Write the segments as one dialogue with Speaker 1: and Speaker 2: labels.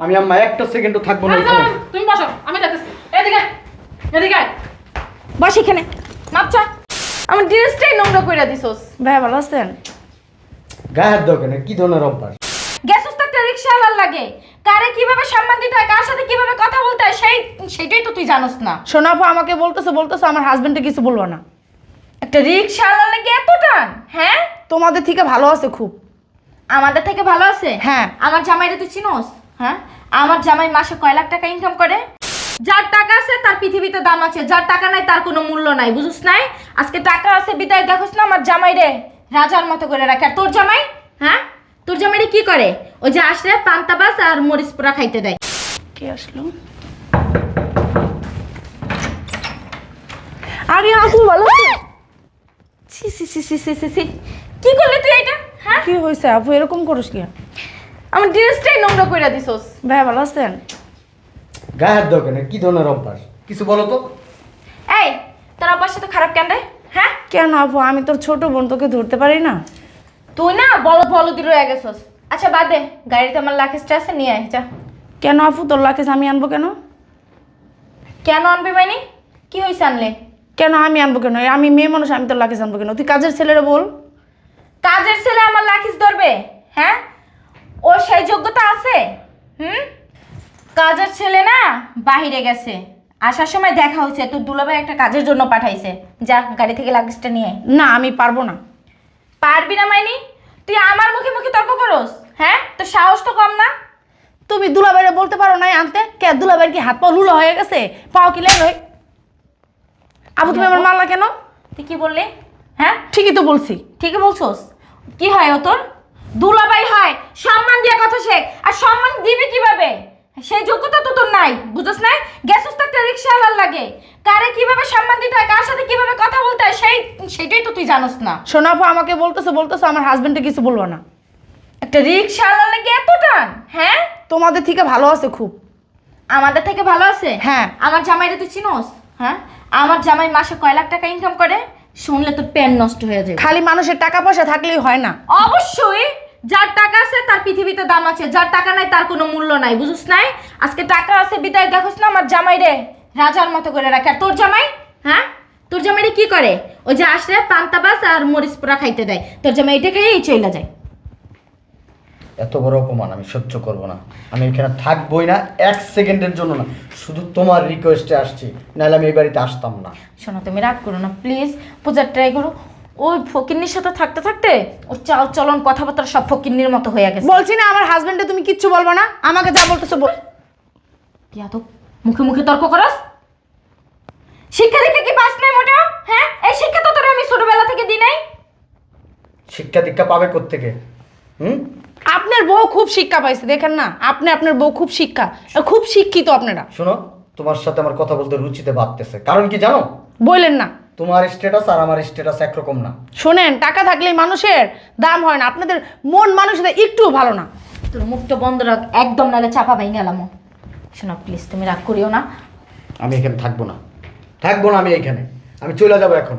Speaker 1: আমি আম্মা একটা সেকেন্ডও থাকব না এখানে।
Speaker 2: তুমি বসো আমি দেখতেছি এদিকে এদিকে।
Speaker 3: বস এখানে।
Speaker 2: মাপচা আমার ড্রেসটাই নোংরা কইরা দিছস।
Speaker 3: ভাই ভালো আছেন?
Speaker 1: গায়ে হাত দাও কেন কি ধরনের অভ্যাস?
Speaker 2: গেছস তো একটা রিক্সাওয়ালার লাগে। কারে কীভাবে সম্মান দিতে হয় কার সাথে কীভাবে কথা বলতে হয় সেই সেটাই তো তুই জানোস না।
Speaker 3: সোনাপু আমাকে বলতেছে বলতেছে আমার হাজবেন্ডে কিছু বলব না।
Speaker 2: একটা রিক্সাওয়ালার লাগে এত টান হ্যাঁ?
Speaker 3: তোমাদের থেকে ভালো আছে খুব।
Speaker 2: আমাদের থেকে ভালো আছে?
Speaker 3: হ্যাঁ।
Speaker 2: আমার জামাইরে তুই চিনোস? হ্যাঁ? আমার জামাই মাসে কয় লাখ টাকা ইনকাম করে? যার টাকা আছে তার পৃথিবীতে দাম আছে। যার টাকা নাই তার কোনো মূল্য নাই বুঝুস নাই? আজকে টাকা আছে বিদায় দেখোস না আমার জামাই রে? রাজার মতো করে রাখে। আর তোর জামাই? হ্যাঁ? তোর জামাইরে কি করে? ওই যে আসলে পান্তা বাস আর মরিচ পোড়া খাইতে দেয়।
Speaker 3: কে আসলো? আরে আপু ভালো?
Speaker 2: ছি ছি ছি ছি ছি ছি ছি। কি করলি তুই এটা হ্যাঁ?
Speaker 3: কি হয়েছে আপু? এরকম করিস কি
Speaker 2: আমার ড্রেসটাই নোংরা কইরা দিছস।
Speaker 3: ভাই ভালো আছেন?
Speaker 1: গায়ে হাত দাও কেন? কি ধরনের অভ্যাস? কিছু বলো তো।
Speaker 2: এই তোর আব্বার সাথে খারাপ কেন রে? হ্যাঁ?
Speaker 3: কেন আপু? আমি তোর ছোট বোন তোকে ধরতে পারি না।
Speaker 2: তুই না বল বলদি রয়ে গেছস। আচ্ছা বাদ দে। গাড়িতে আমার লাকেজটা আছে নিয়ে আয় যা।
Speaker 3: কেন আপু? তোর লাকেজ আমি আনব কেন?
Speaker 2: কেন আনবি মানে? কি হয়েছে আনলে?
Speaker 3: কেন আমি আনব কেন? আমি মেয়ে মানুষ আমি তোর লাকেজ আনব কেন? তুই কাজের ছেলেরা বল।
Speaker 2: কাজের ছেলে আমার লাকিস ধরবে? হ্যাঁ? ওর সেই যোগ্যতা আছে? হুম? কাজের ছেলে না বাহিরে গেছে। আসার সময় দেখা হয়েছে তোর দুলাভাই একটা কাজের জন্য পাঠাইছে। যা গাড়ি থেকে লাগেজটা নিয়ে আয়।
Speaker 3: না আমি পারব না।
Speaker 2: পারবি না মাইনি? তুই আমার মুখে মুখে তর্ক করস হ্যাঁ? তোর সাহস তো কম না।
Speaker 3: তুমি দুলাবাইরে বলতে পারো নাই আনতে? কে দুলাবাইর কি হাত পা লুলো হয়ে গেছে? পাও কি লেগ হয়ে আপু তুমি আমার মারলা কেন?
Speaker 2: তুই কি বললি? হ্যাঁ?
Speaker 3: ঠিকই তো বলছি।
Speaker 2: ঠিকই বলছোস। কি হয় ও তোর? দুলাভাই হয় সম্মান দিয়ে কথা শেখ। আর সম্মান দিবি কীভাবে? সেই যোগ্যতা তো তোর নাই বুঝছ না গেছস তো একটা রিক্সাওয়ালার লাগে। কারে কীভাবে সম্মান দিতে হয় কার সাথে কীভাবে কথা বলতে হয় সেই সেটাই তো তুই জানোস না।
Speaker 3: সোনাপু আমাকে বলতেছে বলতেছে আমার হাজবেন্ডে কিছু বলব না।
Speaker 2: একটা রিক্সাওয়ালার লাগে এত টান হ্যাঁ?
Speaker 3: তোমাদের থেকে ভালো আছে খুব।
Speaker 2: আমাদের থেকে ভালো আছে?
Speaker 3: হ্যাঁ।
Speaker 2: আমার জামাইরে তুই চিনোস? হ্যাঁ। আমার জামাই মাসে কয় লাখ টাকা ইনকাম করে? শুনলে তোর পেন নষ্ট হয়ে যাবে।
Speaker 3: খালি মানুষের টাকা পয়সা থাকলেই হয় না।
Speaker 2: অবশ্যই। যার টাকা আছে তার পৃথিবীতে দাম আছে যার টাকা নাই তার কোনো মূল্য নাই বুঝুস নাই? আজকে টাকা আছে বিদায় দেখোস না আমার জামাই রে রাজার মতো করে রাখে। আর তোর জামাই? হ্যাঁ? তোর জামাইরে কি করে? ওই যে আসলে পান্তা বাস আর মরিচ পোড়া খাইতে দেয়। তোর জামাই এটা খেয়েই চলে যায়।
Speaker 1: এত বড় অপমান আমি সহ্য করব না। আমি এখানে থাকবোই না এক সেকেন্ডের জন্য না শুধু তোমার রিকোয়েস্টে আসছি নাহলে আমি এই বাড়িতে আসতাম না।
Speaker 2: শোনো তুমি রাগ করো না প্লিজ পূজার ট্রাই করো। ওই ফকিন্নির সাথে থাকতে থাকতে ওর চাল চলন কথাবার্তা সব ফকিন্নির মতো হয়ে গেছে।
Speaker 3: বলছি না আমার হাজবেন্ডে তুমি কিচ্ছু বলব না আমাকে যা বলতেছো বল।
Speaker 2: তুই এত মুখে মুখে তর্ক করস? শিক্ষা দীক্ষা কি পাস নাই মোটা? হ্যাঁ? এই শিক্ষা তো তোরা আমি ছোটবেলা থেকে দিই নাই।
Speaker 1: শিক্ষা দীক্ষা পাবে কোত্থেকে? হুম?
Speaker 3: আপনার বউ খুব শিক্ষা পাইছে দেখেন না আপনি আপনার বউ খুব শিক্ষা খুব শিক্ষিত আপনারা।
Speaker 1: শোনো তোমার সাথে আমার কথা বলতে রুচিতে বাড়তেছে কারণ কি জানো?
Speaker 3: বললেন না।
Speaker 1: তোমার স্ট্যাটাস আর আমার স্ট্যাটাস একরকম না।
Speaker 3: শোনেন টাকা থাকলেই মানুষের দাম হয় না আপনাদের মন মানুষের একটুও ভালো না।
Speaker 2: তোর মুখটা বন্ধ রাখ একদম নালে চাপা ভাই গেলাম। শোনো প্লিজ তুমি রাগ করিও না।
Speaker 1: আমি এখানে থাকব না। থাকব না আমি এখানে। আমি চলে যাব এখন।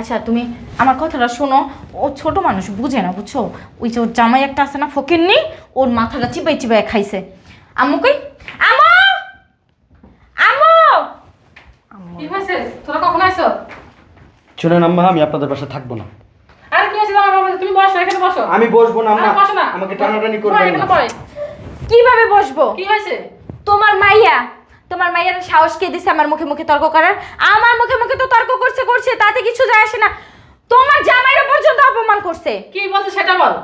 Speaker 2: আচ্ছা তুমি আমার কথাটা শোনো। ও ছোট মানুষ বুঝে না বুঝছ? ওই যে ওর জামাই একটা আছে না ফকিরনি ওর মাথাটা চিপাই চিপাই খাইছে। আম্মু কই আম্মু আম্মু
Speaker 4: কি হয়েছে তোরা কখন আইছো
Speaker 1: শুনেন আম্মা আমি আপনাদের পাশে থাকব না।
Speaker 4: আরে কি হয়েছে? আমার বাবা তুমি বসো এখানে বসো।
Speaker 1: আমি বসবো না আম্মা।
Speaker 4: বসো না।
Speaker 1: আমাকে টানাটানি করবেন না।
Speaker 2: কীভাবে বসবো?
Speaker 4: কি হয়েছে?
Speaker 2: তোমার মাইয়া তোমার মাইয়ার সাহস কে দিছে আমার মুখে মুখে তর্ক করার? আমার মুখে মুখে তো তর্ক করছে করছে তাতে কিছু যায় আসে না। তোমার জামাইরা পর্যন্ত অপমান করছে।
Speaker 4: কি বলছে সেটা বল।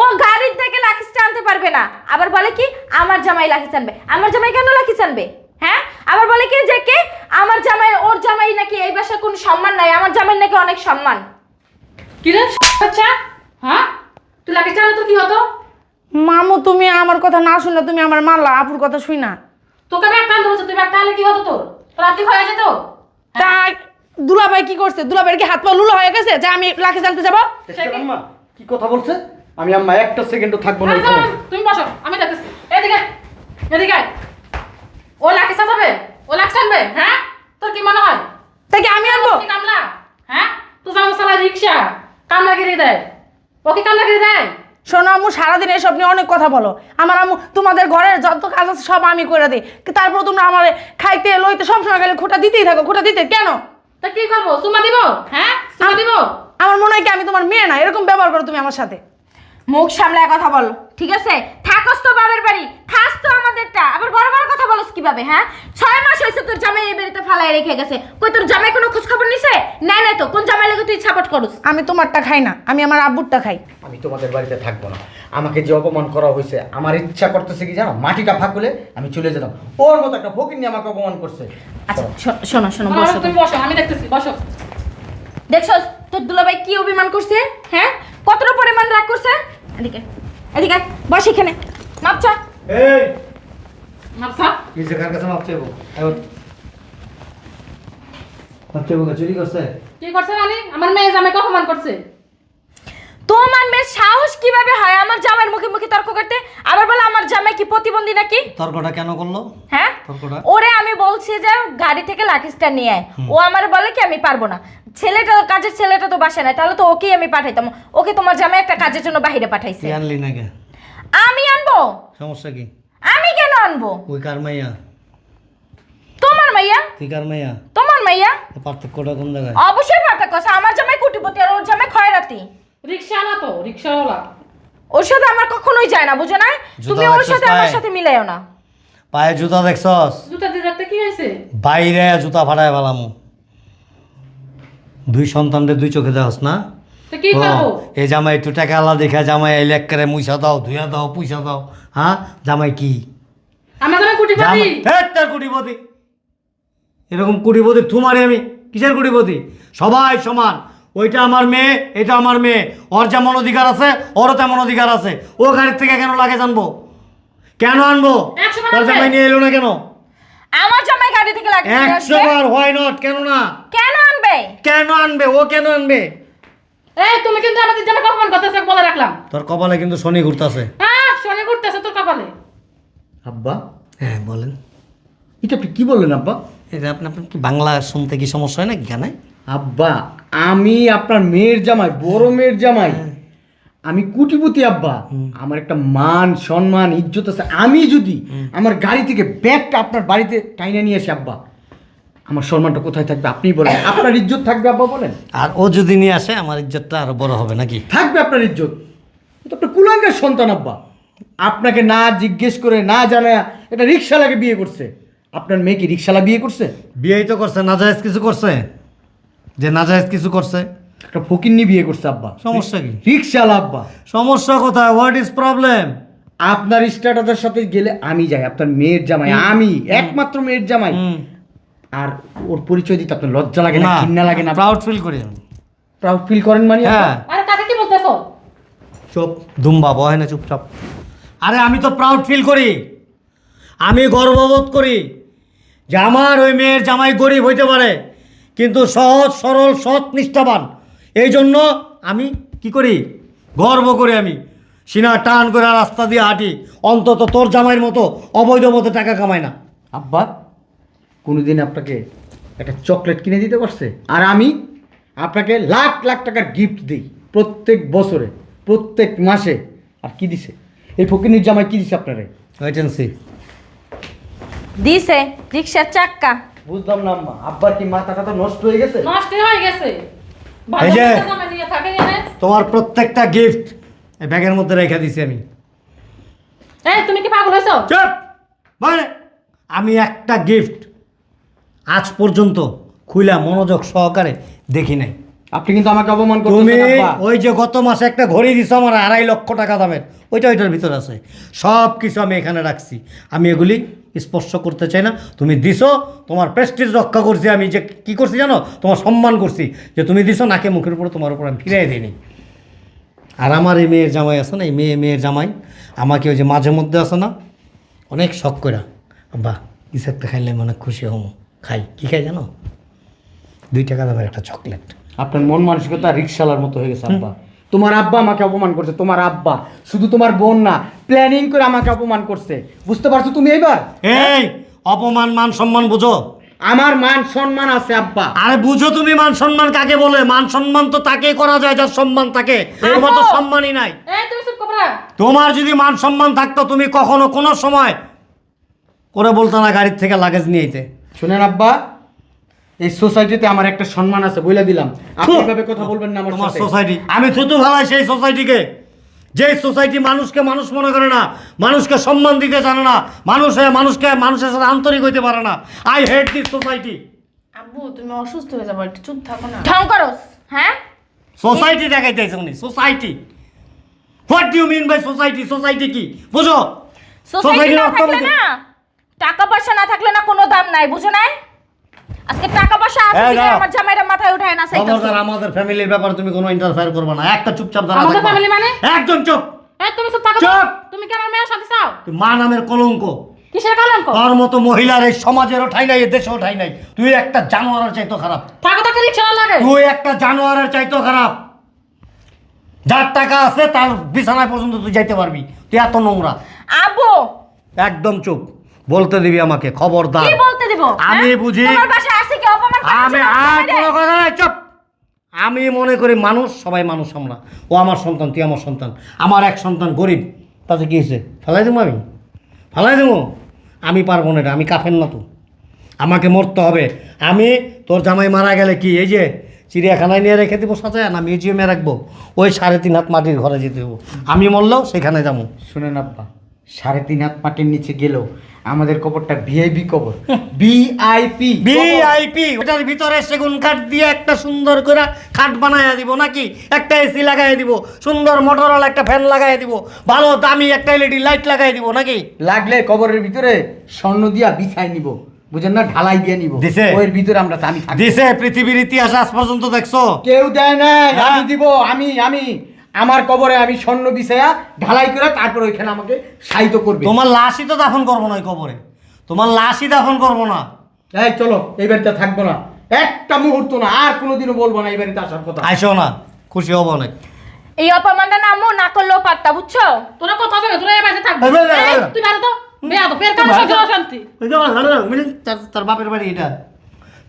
Speaker 2: ও গাড়ির থেকে লাখিসটা আনতে পারবে না। আবার বলে কি আমার জামাই লাখিস আনবে আমার জামাই কেন লাখিস আনবে হ্যাঁ? আবার বলে কি যে কে? আমার জামাই ওর জামাই নাকি এই বাসায় কোনো সম্মান নাই আমার জামাই নাকি অনেক সম্মান।
Speaker 4: কি রে আচ্ছা হ্যাঁ? তুই লাগে চালে তো কি হতো?
Speaker 3: মামু তুমি আমার কথা না শুনে তুমি আমার মারলা আপুর কথা শুই না।
Speaker 4: তোকে আমি একটা বলছি তুই একটা আনলে কি হতো তোর? রাত্রি হয়ে যেত
Speaker 3: তাই দুলাভাই কি করছে? দুলাভাইয়ের কি হাত পা লুলো হয়ে গেছে যে আমি লাখে জানতে যাব?
Speaker 1: আম্মা কি কথা বলছে? আমি আম্মা একটা সেকেন্ডও থাকব না
Speaker 4: তুমি বসো আমি দেখতেছি এদিকে এদিকে। ও লাকি সাজাবে? ও লাকি আনবে হ্যাঁ? তোর কি মনে হয়?
Speaker 3: তাই কি আমি আনব?
Speaker 4: কি কামলা? হ্যাঁ? তুই জানো সালা রিক্সা। কামলাগিরি দেয়। ও কি কামলাগিরি দেয়?
Speaker 3: শোনো আমু সারাদিন এসব নিয়ে অনেক কথা বলো। আমার আম্মু তোমাদের ঘরের যত কাজ আছে সব আমি করে দিই। তারপর তোমরা আমার খাইতে লইতে সবসময় গেলে খোটা দিতেই থাকো। খোটা দিতে কেন?
Speaker 4: তা কি করব? সুমা দিব? হ্যাঁ? সুমা দিব?
Speaker 3: আমার মনে হয় কি আমি তোমার মেয়ে না। এরকম ব্যবহার করো তুমি আমার সাথে।
Speaker 2: মুখ সামলায় কথা বল ঠিক আছে? থাকস তো বাবার বাড়ি খাস তো আমাদেরটা। আবার বড় বড় কথা বলস কীভাবে হ্যাঁ? ছয় মাস হয়েছে তোর জামাই এই বাড়িতে ফালাই রেখে গেছে। কই তোর জামাই কোনো খোঁজ খবর নিছে? নাই নাই তো কোন জামাই লাগে তুই সাপোর্ট করস?
Speaker 3: আমি তোমারটা খাই না আমি আমার আব্বুরটা খাই।
Speaker 1: আমি তোমাদের বাড়িতে থাকব না। আমাকে যে অপমান করা হয়েছে আমার ইচ্ছা করতেছে কি জানো? মাটিটা ফাঁকুলে আমি চলে যেতাম। ওর মতো একটা ফকির নিয়ে আমাকে অপমান করছে।
Speaker 2: আচ্ছা শো- শোনো শোনো বসো।
Speaker 4: তুমি বসো আমি দেখতেছি বসো।
Speaker 2: দেখছস? তোর দুলাভাই কি অভিমান করছে? হ্যাঁ? কতটা পরিমাণ রাগ করছে? এদিকে এদিকে বস এখানে। মাপচা
Speaker 1: এই! কার কাছে চুরি করছে?
Speaker 4: কি করছে মানে? আমার মেয়ে জামাইকে অপমান করছে।
Speaker 2: তোমার মেয়ের সাহস কীভাবে হয়? আমার জামাইয়ের মুখে মুখে তর্ক করতে? আবার বলে আমার জামাই কি প্রতিবন্ধী নাকি?
Speaker 5: তর্কটা কেন করল?
Speaker 2: হ্যাঁ?
Speaker 5: তর্কটা?
Speaker 2: ওরে আমি বলছি যে গাড়ি থেকে লাঠিসটা নিয়ে আয়। ও আমার বলে কি আমি পারব না। ছেলেটা কাজের ছেলেটা তো বাসা নাই। তাহলে তো ওকেই আমি পাঠাইতাম। ওকে তোমার জামাই একটা কাজের জন্য বাইরে পাঠাইছে।
Speaker 5: তুই আনলি নাকি?
Speaker 2: আমি আনব?
Speaker 5: সমস্যা কি?
Speaker 2: আমি কেন আনব?
Speaker 5: ওই কার মাইয়া?
Speaker 2: তোমার মাইয়া?
Speaker 5: তুই কার মাইয়া?
Speaker 2: তোমার মাইয়া?
Speaker 5: পার্থক্যটা কোন জায়গায়?
Speaker 2: অবশ্যই পার্থক্য আছে। আমার জামাই কুটিপতি আর ওর জামাই খয়রাতি।
Speaker 4: রিক্সা তো রিক্সাওয়ালা।
Speaker 2: ওর সাথে আমার কখনোই যায় না বুঝো না? তুমি ওর সাথে আমার
Speaker 5: পায়ে?
Speaker 2: সাথে মিলাইও না।
Speaker 5: পায়ে জুতা দেখছস?
Speaker 4: জুতা দিয়ে দেখতে কি হয়েছে?
Speaker 5: বাইরে জুতা ফাটায় ফেলামু। দুই সন্তানদের দুই চোখে দেওয়াস না?
Speaker 4: তো কি
Speaker 5: ও,
Speaker 4: করব
Speaker 5: এই জামাই একটু টাকা আলা দেখা জামাই এলে করে মুইসা দাও ধুইয়া দাও পুইসা দাও হ্যাঁ? জামাই কি?
Speaker 4: আমার জামাই কুটি পাটি
Speaker 5: জামাই হেৎ তার কুটিপতি। এরকম কুটিপতি তোমারে আমি কিসের কুটিপতি? সবাই সমান। ওইটা আমার মেয়ে এটা আমার মেয়ে। ওর যেমন অধিকার আছে ওরও তেমন অধিকার আছে। ও গাড়ির থেকে কেন লাগে জানব কেন আনব? তোর। জামাই নিয়ে এলো না কেন?
Speaker 2: আমার জামাই গাড়ি থেকে লাগছে
Speaker 5: একশো বার হয় নট কেন না?
Speaker 2: কেন আনবে?
Speaker 5: কেন আনবে? ও কেন আনবে?
Speaker 4: এই তুমি কিন্তু আমাদের জামাইকে অপমান করতেছে বলে রাখলাম।
Speaker 5: তোর কপালে কিন্তু শনি ঘুরতাছে।
Speaker 4: হ্যাঁ শনি ঘুরতেছে তোর কপালে।
Speaker 1: আব্বা?
Speaker 5: হ্যাঁ বলেন।
Speaker 1: এটা আপনি কি বললেন আব্বা?
Speaker 5: এটা আপনি আপনার কি বাংলা শুনতে কি সমস্যা হয় না কেন?
Speaker 1: আব্বা আমি আপনার মেয়ের জামাই বড় মেয়ের জামাই। আমি কুটিপতি আব্বা। আমার একটা মান সম্মান ইজ্জত আছে। আমি যদি আমার গাড়ি থেকে ব্যাগটা আপনার বাড়িতে টাইনে নিয়ে আসি আব্বা আমার সম্মানটা কোথায় থাকবে আপনি বলেন। আপনার ইজ্জত থাকবে আব্বা বলেন।
Speaker 5: আর ও যদি নিয়ে আসে আমার ইজ্জতটা আরও বড় হবে নাকি?
Speaker 1: থাকবে আপনার ইজ্জত। এটা আপনার কুলাঙ্গের সন্তান আব্বা। আপনাকে না জিজ্ঞেস করে না জানা এটা রিক্সালাকে বিয়ে করছে। আপনার মেয়ে কি রিক্সালা বিয়ে করছে?
Speaker 5: বিয়েই তো করছে নাজায়েজ কিছু করছে? যে নাজায়েজ কিছু করছে?
Speaker 1: একটা ফকিন্নি বিয়ে করছে আব্বা।
Speaker 5: সমস্যা কি?
Speaker 1: রিক্সালা আব্বা
Speaker 5: সমস্যা কোথায়? হোয়াট ইজ প্রবলেম
Speaker 1: আপনার স্ট্যাটাসের সাথে গেলে আমি যাই আপনার মেয়ের জামাই আমি একমাত্র মেয়ের জামাই। আর ওর পরিচয় দিতে আপনার লজ্জা লাগে না
Speaker 5: না
Speaker 1: ঘৃণা লাগে না?
Speaker 5: প্রাউড ফিল করি আমি।
Speaker 1: প্রাউড ফিল করেন মানে?
Speaker 5: হ্যাঁ।
Speaker 4: আরে কাকে কি বলতেছো?
Speaker 5: চুপ। দুম্বা বয় না চুপচাপ। আরে আমি তো প্রাউড ফিল করি। আমি গর্ববোধ করি যে আমার ওই মেয়ের জামাই গরিব হইতে পারে। কিন্তু সহজ সরল সৎ নিষ্ঠাবান। এই জন্য আমি কি করি? গর্ব করে আমি। সিনা টান করে রাস্তা দিয়ে হাঁটি। অন্তত তোর জামাইয়ের মতো অবৈধ মতো টাকা কামায় না।
Speaker 1: আব্বা কোনোদিন আপনাকে একটা চকলেট কিনে দিতে পারছে? আর আমি আপনাকে লাখ লাখ টাকার গিফট দিই প্রত্যেক বছরে প্রত্যেক মাসে। আর কি দিছে? এই ফকিনির জামাই কি দিছে আপনারে?
Speaker 5: ওয়েট
Speaker 2: দিছে রিক্সার চাক্কা।
Speaker 1: বুঝলাম না আম্মা। আব্বার কি মাথাটা তো নষ্ট হয়ে গেছে?
Speaker 4: নষ্ট হয়ে গেছে।
Speaker 5: এই যে- তোমার প্রত্যেকটা গিফট এই ব্যাগের মধ্যে রেখে দিছি আমি।
Speaker 4: এই তুমি কি পাগল হয়েছো?
Speaker 5: চুপ! মানে আমি একটা গিফট আজ পর্যন্ত খুইলা মনোযোগ সহকারে দেখি নাই।
Speaker 1: আপনি কিন্তু আমাকে অপমান
Speaker 5: তুমি ওই যে গত মাসে একটা ঘড়ি দিছো আমার আড়াই লক্ষ টাকা দামের ওইটা ওইটার ভিতর আছে। সব কিছু আমি এখানে রাখছি। আমি এগুলি স্পর্শ করতে চাই না। তুমি দিছো তোমার প্রেস্টিজ রক্ষা করছি আমি যে কি করছি জানো? তোমার সম্মান করছি যে তুমি দিছো নাকে মুখের উপরে তোমার উপর আমি ফিরাই দিইনি। আর আমার এই মেয়ের জামাই আছে না এই মেয়ে মেয়ের জামাই আমাকে ওই যে মাঝে মধ্যে আছে না অনেক শখ করে বা কিছু একটা খাইলে মনে খুশি হম। খাই কী খাই জানো? দুই টাকা দামের একটা চকলেট
Speaker 1: আপনার মন মানসিকতা রিক্সালার মতো হয়ে গেছে আব্বা। তোমার আব্বা আমাকে অপমান করছে তোমার আব্বা। শুধু তোমার বোন না প্ল্যানিং করে আমাকে অপমান করছে। বুঝতে পারছ তুমি এইবার?
Speaker 5: এই অপমান মান সম্মান বুঝো।
Speaker 1: আমার মান সম্মান আছে আব্বা।
Speaker 5: আরে বুঝো তুমি মান সম্মান কাকে বলে? মান সম্মান তো তাকে করা যায় যার সম্মান থাকে। তোমার তো সম্মানই নাই। তোমার যদি মান সম্মান থাকতো তুমি কখনো কোনো সময় করে বলতো না গাড়ির থেকে লাগেজ নিয়ে যেতে
Speaker 1: শুনেন আব্বা এই সোসাইটিতে আমার একটা সম্মান আছে বলে দিলাম। আপনি এভাবে কথা বলবেন না আমার
Speaker 5: তোমার
Speaker 1: সাথে।
Speaker 5: সোসাইটি আমি থুতু ভালাই সেই সোসাইটিকে যে সোসাইটি মানুষকে মানুষ মনে করে না মানুষকে সম্মান দিতে জানে না মানুষ হয়ে মানুষকে মানুষের সাথে আন্তরিক হইতে পারে না। আই হেট দিস সোসাইটি
Speaker 3: আব্বু তুমি অসুস্থ হয়ে যাব একটু চুপ থাকো না।
Speaker 2: ঢং করস হ্যাঁ?
Speaker 5: সোসাইটি দেখাইতেছে উনি society what do mean by society society কি? বুঝো?
Speaker 2: সোসাইটি না থাকলে না টাকা পয়সা না থাকলে না কোনো দাম নাই বুঝো নাই? আজকে টাকা পয়সা আছে আমার জামাইরা মাথায় উঠায় না
Speaker 5: খবরদার আমাদের ফ্যামিলির ব্যাপারে তুমি কোনো ইন্টারফেয়ার করবে না। একটা চুপচাপ দাঁড়া
Speaker 4: আমাদের family মানে?
Speaker 5: একদম চুপ।
Speaker 4: এই তুমি চুপ থাকো
Speaker 5: চুপ।
Speaker 4: তুমি কি আমার মেয়ের শান্তি চাও?
Speaker 5: তুই মা নামের কলঙ্ক।
Speaker 4: কিসের কলঙ্ক?
Speaker 5: তোর মতো মহিলার এই সমাজেরও ঠাই নাই এই দেশেও ঠাই নাই। তুই একটা জানোয়ারের চাইতো খারাপ।
Speaker 4: থাকো থাকো রিক্সা লাগে?
Speaker 5: তুই একটা জানোয়ারের চাইতো খারাপ। যার টাকা আছে তার বিছানায় পর্যন্ত তুই যাইতে পারবি। তুই এত নোংরা।
Speaker 2: আব্বু
Speaker 5: একদম চুপ। বলতে দিবি আমাকে খবরদার।
Speaker 2: কি বলতে দিব?
Speaker 5: আমি
Speaker 2: হ্যাঁ?
Speaker 5: বুঝি-
Speaker 2: তোমার বাসায় আসি কি? অপমান
Speaker 5: আমি আর? কোনো কথা নাই চুপ। আমি মনে করি মানুষ সবাই মানুষ আমরা। ও আমার সন্তান তুই আমার সন্তান। আমার এক সন্তান গরিব তাতে কি হয়েছে? ফেলাই দেবো আমি? ফেলাই দেবো? আমি পারব না এটা আমি কাফের না তো। আমাকে মরতে হবে। আমি তোর জামাই মারা গেলে কি এই যে চিড়িয়াখানায় নিয়ে রেখে দেবো সাথে না মিউজিয়ামে রাখব? ওই সাড়ে তিন হাত মাটির ঘরে যেতে দেবো আমি মরলেও সেখানে যাব।
Speaker 1: শুনেন আব্বা সাড়ে তিন হাত মাটির নিচে গেলেও আমাদের কবরটা ভিআইপি কবর। ভিআইপি
Speaker 5: ভিআইপি ওটার ভিতরে সেগুন কাঠ দিয়ে একটা সুন্দর করে খাট বানায় দিব নাকি? একটা এসি লাগাই দিব সুন্দর মোটরওয়ালা একটা ফ্যান লাগাই দিব ভালো দামি একটা এলইডি লাইট লাগাই দিব নাকি?
Speaker 1: লাগলে কবরের ভিতরে স্বর্ণ দিয়া বিছাই নিব বুঝেন না? ঢালাই দিয়ে নিব।
Speaker 5: দিছে?
Speaker 1: ওর ভিতরে আমরা দামি
Speaker 5: দিছে পৃথিবীর ইতিহাস আজ পর্যন্ত দেখছ?
Speaker 1: কেউ দেয় না
Speaker 5: হ্যাঁ।
Speaker 1: আমি দিব আমি আমি। আমার কবরে আমি স্বর্ণ বিছায়া ঢালাই করে তারপর ওইখানে আমাকে সাহিত্য করবে
Speaker 5: তোমার লাশই তো দাফন করব না ওই কবরে তোমার লাশই দাফন করব না
Speaker 1: এই চলো এই বাড়িতে থাকব না একটা মুহূর্ত না আর কোনোদিনও বলব না এই বাড়িতে আসার কথা
Speaker 5: আইসো না খুশি হব অনেক
Speaker 2: এই অপমানটা না আম্মু না করলেও পারতা বুঝছ
Speaker 4: তোরা কথা হবে তোরা এই বাড়িতে থাকবি
Speaker 5: এই।
Speaker 4: তুই বাইরে তো বেয়া তো পের কাম সহ্য অশান্তি
Speaker 5: ওই যে আমার লাড়ু, মিলিন, তার- তার বাপের বাড়ি এটা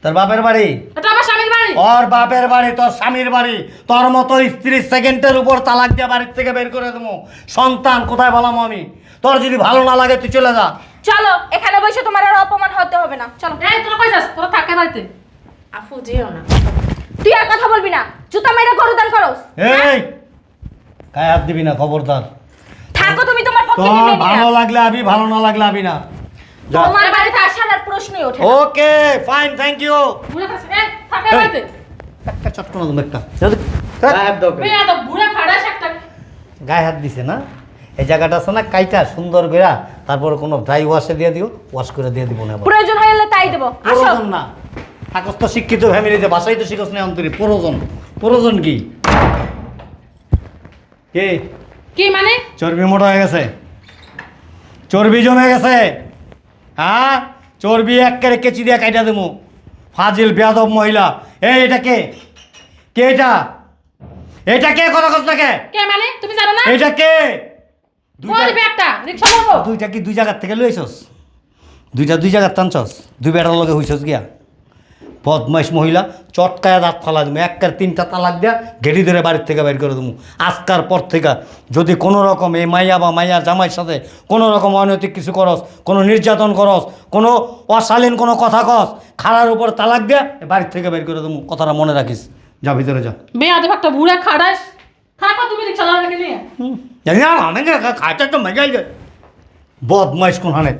Speaker 5: তার বাপের বাড়ি?
Speaker 4: এটা আমার স্বামীর বাড়ি।
Speaker 5: ওর বাপের বাড়ি তোর স্বামীর বাড়ি। তোর মতো স্ত্রী সেকেন্ডের উপর তালাক দিয়ে বাড়ির থেকে বের করে দেবো। সন্তান কোথায় বলাম আমি? তোর যদি ভালো না লাগে তুই চলে যা।
Speaker 2: চলো এখানে বসে তোমার আর অপমান হতে হবে না। চলো।
Speaker 4: এই তোরা কই যাস? তোরা থাকে বাড়িতে।
Speaker 3: আফু যেও না।
Speaker 2: তুই আর কথা বলবি না। জুতা মেরে গরু দান করস।
Speaker 5: এই গায়ে হাত দিবি না খবরদার।
Speaker 2: থাকো তুমি তোমার পক্ষে
Speaker 5: ভালো লাগলে আবি ভালো না লাগলে আবি না।
Speaker 2: তোমার বাড়িতে আসার আর প্রশ্নই ওঠে
Speaker 5: ওকে ফাইন থ্যাংক ইউ।
Speaker 4: বুড়া খাস এই থাকে বাড়িতে।
Speaker 5: একটা চট্ট তুমি একটা।
Speaker 1: গায়ে হাত দাও কেন?
Speaker 4: বেয়া বুড়া খাড়াস একটা।
Speaker 5: গায়ে হাত দিছে না? এই জায়গাটা আছে না কাইটা সুন্দর বেড়া। তারপরে কোনো ড্রাই ওয়াশে দিয়ে দিও ওয়াশ করে দিয়ে দিব না।
Speaker 2: প্রয়োজন হলে তাই দেবো।
Speaker 5: প্রয়োজন না। থাকস তো শিক্ষিত ফ্যামিলিতে বাসাই তো শিখস না অন্তরি। প্রয়োজন। প্রয়োজন কি? কে?
Speaker 4: কি মানে?
Speaker 5: চর্বি মোটা হয়ে গেছে। চর্বি জমে গেছে। হ্যাঁ? চর্বি একেবারে কেচি দিয়ে কাইটা দেবো। ফাজিল বেয়াদব মহিলা। এই এটা কে? কে এটা? এটা কে? কথা কথা কে?
Speaker 4: কে মানে? তুমি জানো না?
Speaker 5: এটা কে? দুইটা কি দুই জায়গার থেকে লইছস? দুইটা দুই জায়গার টানছস? দুই বেটার লগে হইছস গিয়া? বদমাইশ মহিলা চটকায় দাঁত ফালা তুমি একটার তিনটা তালাক দিয়া ঘেটি ধরে বাড়ির থেকে বের করে দেবো আজকার পর থেকে যদি কোনো রকম এই মাইয়া বা মাইয়া জামাইয়ের সাথে কোনো রকম অনৈতিক কিছু করস কোনো নির্যাতন করস কোনো অশালীন কোনো কথা কস খাড়ার উপর তালাক দিয়া বাড়ির থেকে বের করে দেবো কথাটা মনে রাখিস। যা ভিতরে যা।
Speaker 4: তো একটা বুড়া খাড়াস। থাকো তুমি রিক্সা
Speaker 5: জানি না খাইতে তো মজাই বদমাইশ কোন হানে